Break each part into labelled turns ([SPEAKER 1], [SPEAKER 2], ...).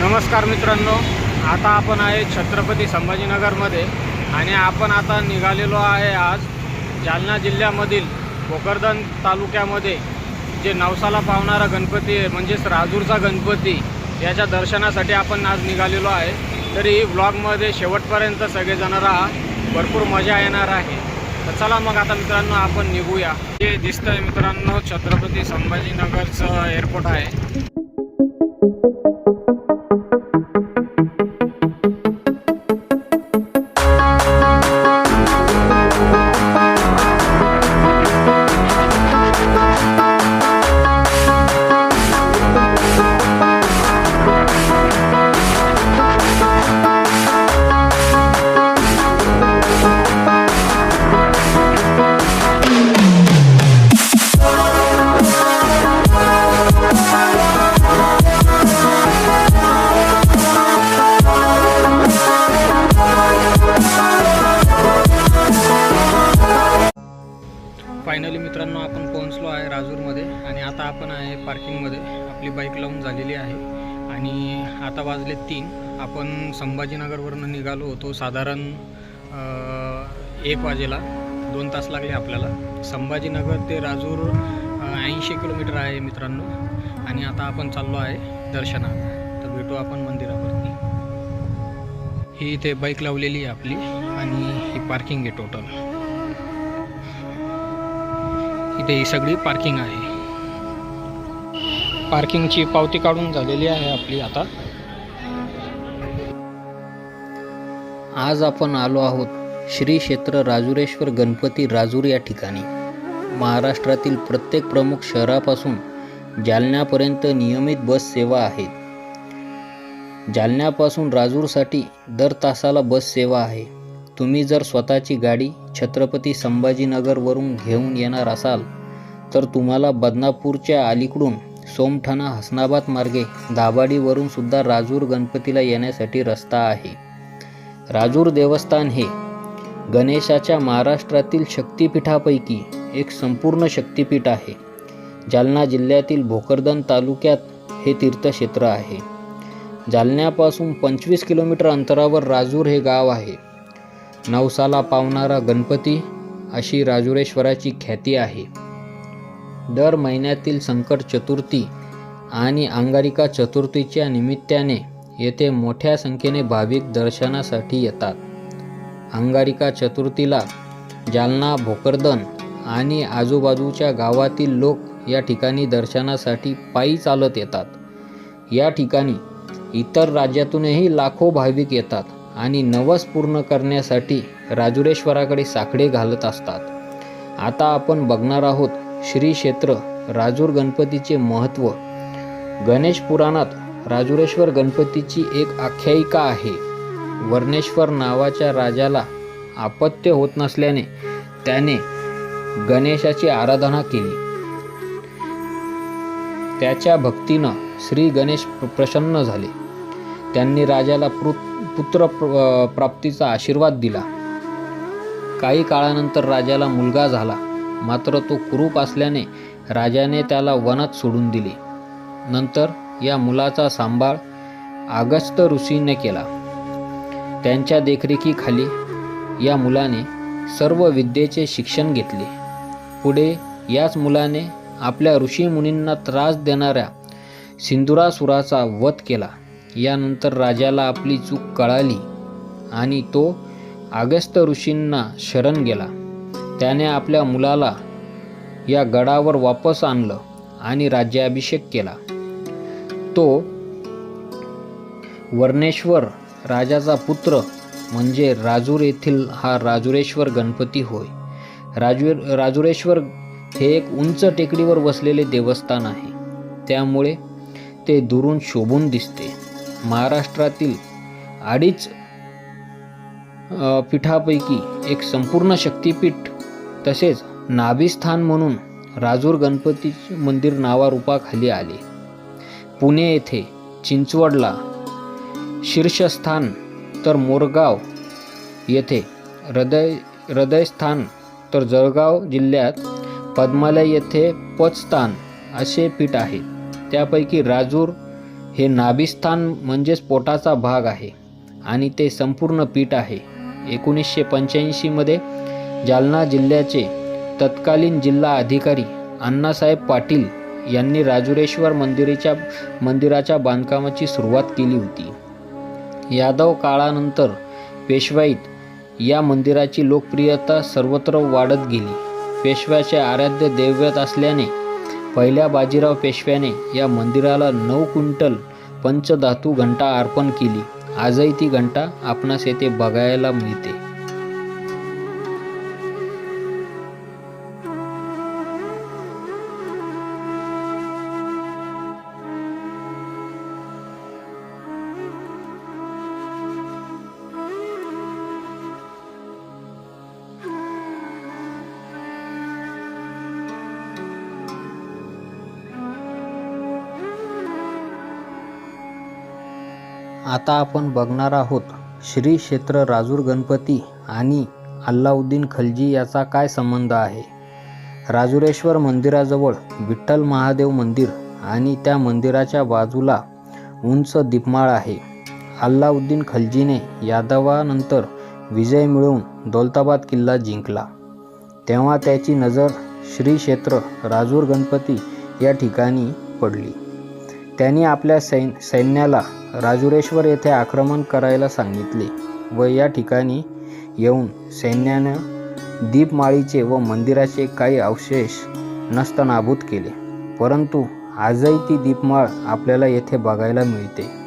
[SPEAKER 1] नमस्कार मित्रांनो आता आपण आहे छत्रपती संभाजीनगरमध्ये आणि आपण आता निघालेलो आहे आज जालना जिल्ह्यामधील भोकरदन तालुक्यामध्ये जे नवसाला पावणारा गणपती आहे म्हणजेच राजूरचा गणपती याच्या दर्शनासाठी आपण आज निघालेलो आहे. तरी ब्लॉगमध्ये शेवटपर्यंत सगळेजण राहा भरपूर मजा येणार आहे. तर चला मग आता मित्रांनो आपण निघूया. हे दिसतंय मित्रांनो छत्रपती संभाजीनगरचं एअरपोर्ट आहे. आपली बाईक लावून झालेली आहे. आणि आता वाजले तीन. आपण संभाजीनगरवरून निघालो होतो साधारण एक वाजेला. दोन तास लागले आपल्याला. संभाजीनगर ते राजूर ऐंशी किलोमीटर आहे मित्रांनो. आणि आता आपण चाललो आहे दर्शनात तर भेटू आपण मंदिरावरती. ही इथे बाईक लावलेली आहे आपली. आणि ही पार्किंग आहे टोटल इथे ही सगळी पार्किंग आहे. पार्किंगची पावती काढून झालेली आहे आपली आता.
[SPEAKER 2] आज आपण आलो आहोत श्री क्षेत्र राजुरेश्वर गणपती राजूर या ठिकाणी. महाराष्ट्रातील प्रत्येक प्रमुख शहरापासून जालन्यापर्यंत नियमित बस सेवा आहेत जालन्यापासून राजूरसाठी दर तासाला बस सेवा आहे. तुम्ही जर स्वतःची गाडी छत्रपती संभाजीनगरवरून घेऊन येणार असाल तर तुम्हाला बदनापूरच्या अलीकडून सोमठाणा हसनाबाद मार्गे दाभाडीवरून सुद्धा राजूर गणपतीला येण्यासाठी रस्ता आहे. राजूर देवस्थान हे गणेशाच्या महाराष्ट्रातील शक्तिपीठापैकी एक संपूर्ण शक्तिपीठ आहे. जालना जिल्ह्यातील भोकरदन तालुक्यात हे तीर्थक्षेत्र आहे. जालन्यापासून पंचवीस किलोमीटर अंतरावर राजूर हे गाव आहे. नवसाला पावणारा गणपती अशी राजुरेश्वराची ख्याती आहे. दर महिन्यातील संकट चतुर्थी आणि अंगारिका चतुर्थीच्या निमित्ताने येथे मोठ्या संख्येने भाविक दर्शनासाठी येतात. अंगारिका चतुर्थीला जालना भोकरदन आणि आजूबाजूच्या गावातील लोक या ठिकाणी दर्शनासाठी पायी चालत येतात. या ठिकाणी इतर राज्यातूनही लाखो भाविक येतात आणि नवस पूर्ण करण्यासाठी राजुरेश्वराकडे साकडे घालत असतात. आता आपण बघणार आहोत श्री क्षेत्र राजूर गणपतीचे महत्त्व. गणेश पुराणात राजुरेश्वर गणपतीची एक आख्यायिका आहे. वर्णेश्वर नावाच्या राजाला आपत्य होत नसल्याने त्याने गणेशाची आराधना केली. त्याच्या भक्तीनं श्री गणेश प्रसन्न झाले. त्यांनी राजाला पृ पुत्र प्र- प्राप्तीचा आशीर्वाद दिला. काही काळानंतर राजाला मुलगा झाला. मात्र तो कुरूप असल्याने राजाने त्याला वनात सोडून दिले. नंतर या मुलाचा सांभाळ आगस्त ऋषीने केला. त्यांच्या देखरेखीखाली या मुलाने सर्व विद्येचे शिक्षण घेतले. पुढे याच मुलाने आपल्या ऋषीमुनींना त्रास देणाऱ्या सिंदुरासुराचा वध केला. यानंतर राजाला आपली चूक कळाली आणि तो अगस्त ऋषींना शरण गेला. त्याने आपल्या मुलाला या गडावर वापस आणलं आणि राज्याभिषेक केला. तो वर्णेश्वर राजाचा पुत्र म्हणजे राजूर येथील हा राजुरेश्वर गणपती होय. राजूर राजुरेश्वर हे एक उंच टेकडीवर वसलेले देवस्थान आहे. त्यामुळे ते दुरून शोभून दिसते. महाराष्ट्रातील अडीच पीठापैकी एक संपूर्ण शक्तिपीठ तसेच नाभिस्थान म्हणून राजूर गणपती मंदिर नावारूपाखाली आले. पुणे येथे चिंचवडला शीर्षस्थान तर मोरगाव येथे हृदय हृदयस्थान तर जळगाव जिल्ह्यात पद्मालय येथे पचस्थान असे पीठ आहे. त्यापैकी राजूर हे नाभिस्थान म्हणजेच पोटाचा भाग आहे आणि ते संपूर्ण पीठ आहे. एकोणीसशे पंच्याऐंशीमध्ये जालना जिल्ह्याचे तत्कालीन जिल्हा अधिकारी अण्णासाहेब पाटील यांनी राजुरेश्वर मंदिराच्या मंदिराच्या बांधकामाची सुरुवात केली होती. यादव काळानंतर पेशवाईत या मंदिराची लोकप्रियता सर्वत्र वाढत गेली. पेशव्याचे आराध्य दैवत असल्याने पहिल्या बाजीराव पेशव्याने या मंदिराला नऊ क्विंटल पंचधातू घंटा अर्पण केली. आजही ती घंटा आपणास येथे बघायला मिळते. आता आपण बघणार आहोत श्री क्षेत्र राजूर गणपती आणि अल्लाउद्दीन खलजी याचा काय संबंध आहे. राजुरेश्वर मंदिराजवळ विठ्ठल महादेव मंदिर आणि त्या मंदिराच्या बाजूला उंच दीपमाळ आहे. अल्लाउद्दीन खलजीने यादवानंतर विजय मिळवून दौलताबाद किल्ला जिंकला. तेव्हा त्याची नजर श्री क्षेत्र राजूर गणपती या ठिकाणी पडली. त्यांनी आपल्या सैन सैन्याला राजुरेश्वर येथे आक्रमण करायला सांगितले व या ठिकाणी येऊन सैन्यानं दीपमाळीचे व मंदिराचे काही अवशेष नस्तनाभूत केले. परंतु आजही ती दीपमाळ आपल्याला येथे बघायला मिळते.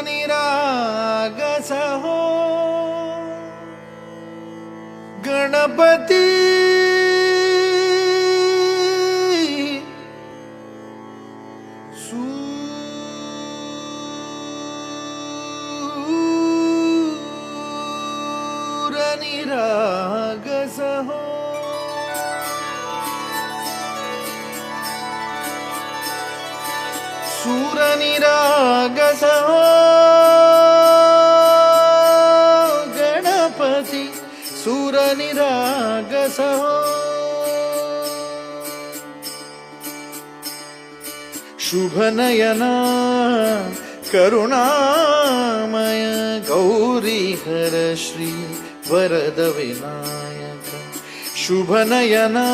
[SPEAKER 3] निरागसहो। गणपति। सुरनिरागसः सुरनिरागसः सूरनिरागस हो। शुभनयना करुणामय गौरी हर श्री वरद विनायक। शुभनयना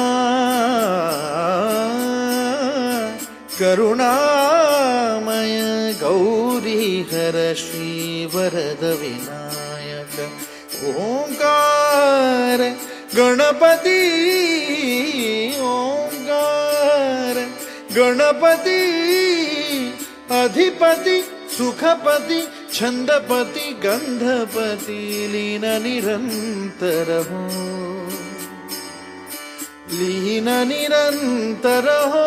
[SPEAKER 3] करुणामय गौरी हर श्री वरद विनायक। ഓംകാര ഗണപതി ഓംകാര ഗണപതി അധിപതി സുഖപതി ಛಂದಪತಿ ಗಂಧಪತಿ ಲೀನ ನಿರಂತರಹೋ ಲೀನ ನಿರಂತರಹೋ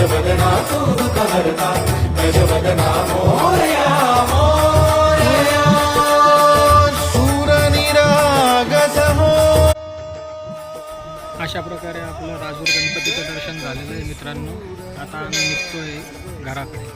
[SPEAKER 4] गजवदना तू कहरता गजवदना गजवदना मोरया मोरया
[SPEAKER 3] सूर निरागस हो
[SPEAKER 2] अशा प्रकारे आपलं राजूर गणपतीचं दर्शन झालेलं आहे मित्रांनो. आता आम्ही निघतोय घराकडे.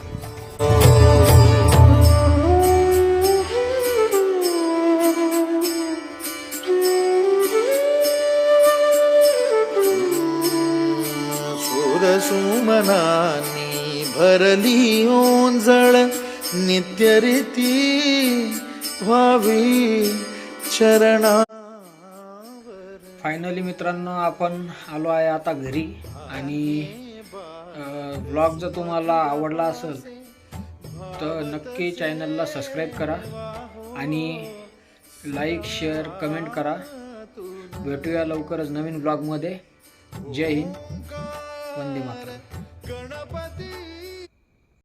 [SPEAKER 3] भरली ओंजळ नित्यरीती व्हावी चरणा
[SPEAKER 2] फायनली मित्रांनो आपण आलो आहे आता घरी आणि ब्लॉग जर तुम्हाला आवडला असेल तर नक्की चॅनलला सबस्क्राईब करा आणि लाईक शेअर कमेंट करा. भेटूया लवकरच नवीन ब्लॉगमध्ये जय हिंद. वंदे मातरम.